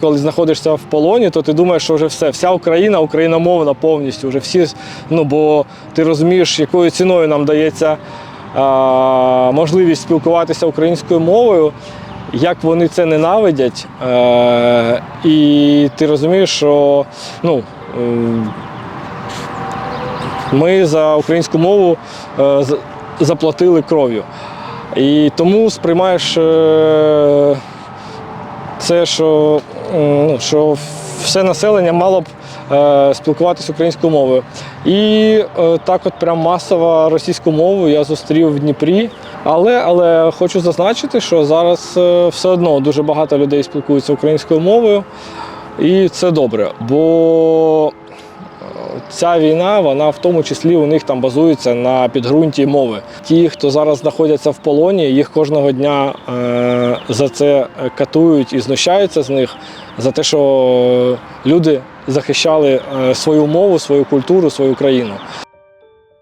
Коли знаходишся в полоні, то ти думаєш, що вже все, вся Україна україномовна повністю. Вже всі, ну бо ти розумієш, якою ціною нам дається а, можливість спілкуватися українською мовою, як вони це ненавидять. Е, і ти розумієш, що ну, ем, ми за українську мову е, з- заплатили кров'ю. І тому сприймаєш е, це, що, ну, що все населення мало б е, спілкуватися українською мовою. І е, так от прям масово російську мову я зустрів в Дніпрі. Але, але хочу зазначити, що зараз е, все одно дуже багато людей спілкуються українською мовою. І це добре, бо ця війна, вона в тому числі у них там базується на підґрунті мови. Ті, хто зараз знаходяться в полоні, їх кожного дня е, за це катують і знущаються з них, за те, що люди захищали е, свою мову, свою культуру, свою країну.